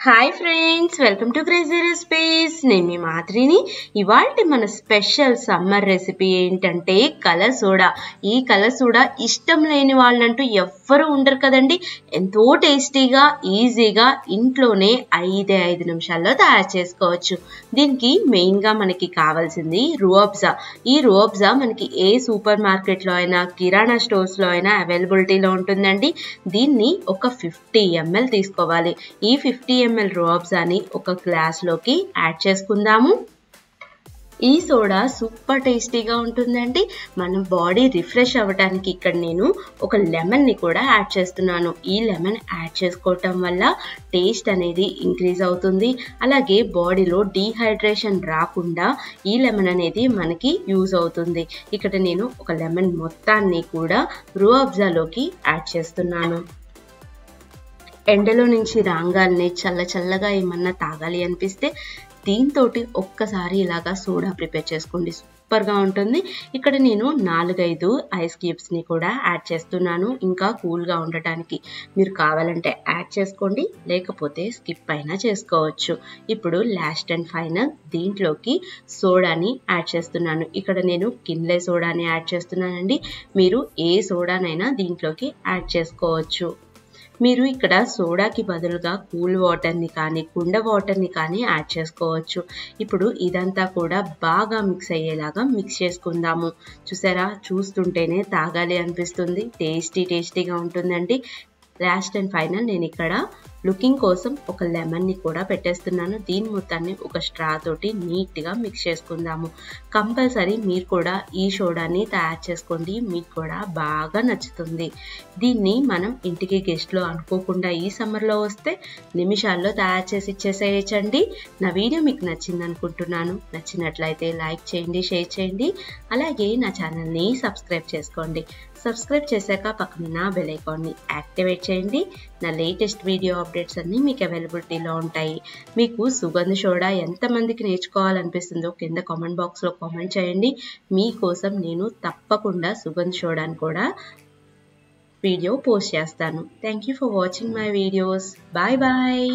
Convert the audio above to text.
Hi friends welcome to crazy recipes నేను మీ మాదిరిని ఇవాళ మన స్పెషల్ సమ్మర్ రెసిపీ ఏంటంటే కలర్ సోడా. ఈ కలర్ సోడా ఇష్టం లేని వాళ్ళంటూ ఎవ్వరు ఉండరు కదండి. ఎంతో టేస్టీగా ఈజీగా ఇంట్లోనే ఐదే ఐదు నిమిషాల్లో తయారు చేసుకోవచ్చు. దీనికి మెయిన్గా మనకి కావాల్సింది రుఅబ్జా ఈ రుఅబ్జా మనకి ఏ సూపర్ మార్కెట్లో అయినా కిరాణా స్టోర్స్లో అయినా అవైలబిలిటీలో ఉంటుందండి. దీన్ని ఒక ఫిఫ్టీ ఎంఎల్ తీసుకోవాలి. ఈ ఫిఫ్టీ ఎంఎల్ రోబ్జాని ఒక గ్లాస్లోకి యాడ్ చేసుకుందాము. ఈ సోడా సూపర్ టేస్టీగా ఉంటుందండి. మన బాడీ రిఫ్రెష్ అవ్వడానికి ఇక్కడ నేను ఒక లెమన్ని కూడా యాడ్ చేస్తున్నాను. ఈ లెమన్ యాడ్ చేసుకోవటం వల్ల టేస్ట్ అనేది ఇంక్రీజ్ అవుతుంది. అలాగే బాడీలో డీహైడ్రేషన్ రాకుండా ఈ లెమన్ అనేది మనకి యూజ్ అవుతుంది. ఇక్కడ నేను ఒక లెమన్ మొత్తాన్ని కూడా రూఅబ్జాలోకి యాడ్ చేస్తున్నాను. ఎండలో నుంచి రాగానే చల్ల చల్లగా ఏమన్నా తాగాలి అనిపిస్తే దీంతో ఒక్కసారి ఇలాగా సోడా ప్రిపేర్ చేసుకోండి. సూపర్గా ఉంటుంది. ఇక్కడ నేను నాలుగైదు ఐస్ క్యూబ్స్ని కూడా యాడ్ చేస్తున్నాను. ఇంకా కూల్గా ఉండటానికి మీరు కావాలంటే యాడ్ చేసుకోండి. లేకపోతే స్కిప్ అయినా చేసుకోవచ్చు. ఇప్పుడు లాస్ట్ అండ్ ఫైనల్ దీంట్లోకి సోడాని యాడ్ చేస్తున్నాను. ఇక్కడ నేను కిన్లే సోడాని యాడ్ చేస్తున్నానండి. మీరు ఏ సోడానైనా దీంట్లోకి యాడ్ చేసుకోవచ్చు. మీరు ఇక్కడ సోడాకి బదులుగా కూల్ వాటర్ని కానీ కుండ వాటర్ని కానీ యాడ్ చేసుకోవచ్చు. ఇప్పుడు ఇదంతా కూడా బాగా మిక్స్ అయ్యేలాగా మిక్స్ చేసుకుందాము. చూసారా? చూస్తుంటేనే తాగాలి అనిపిస్తుంది. టేస్టీ టేస్టీగా ఉంటుందండి. లాస్ట్ అండ్ ఫైనల్ నేను ఇక్కడ లుకింగ్ కోసం ఒక లెమన్ని కూడా పెట్టేస్తున్నాను. దీని మొత్తాన్ని ఒక స్ట్రా తోటి నీట్గా మిక్స్ చేసుకుందాము. కంపల్సరీ మీరు కూడా ఈ సోడాని తయారు చేసుకోండి. మీకు కూడా బాగా నచ్చుతుంది. దీన్ని మనం ఇంటికి గెస్ట్లో అనుకోకుండా ఈ సమ్మర్లో వస్తే నిమిషాల్లో తయారు చేసి ఇచ్చేసేయచ్చండి. నా వీడియో మీకు నచ్చింది అనుకుంటున్నాను. నచ్చినట్లయితే లైక్ చేయండి షేర్ చేయండి. అలాగే నా ఛానల్ని సబ్స్క్రైబ్ చేసుకోండి. సబ్స్క్రైబ్ చేశాక పక్కన బెల్ ఐకాన్ని యాక్టివేట్ చేయండి. నా లేటెస్ట్ వీడియో అప్డేట్స్ అన్నీ మీకు అవైలబిలిటీలో ఉంటాయి. మీకు సుగంధ సోడా ఎంతమందికి నేర్చుకోవాలనిపిస్తుందో కింద కామెంట్ బాక్స్లో కామెంట్ చేయండి. మీకోసం నేను తప్పకుండా సుగంధ సోడాని కూడా వీడియో పోస్ట్ చేస్తాను. Thank you for watching my videos bye bye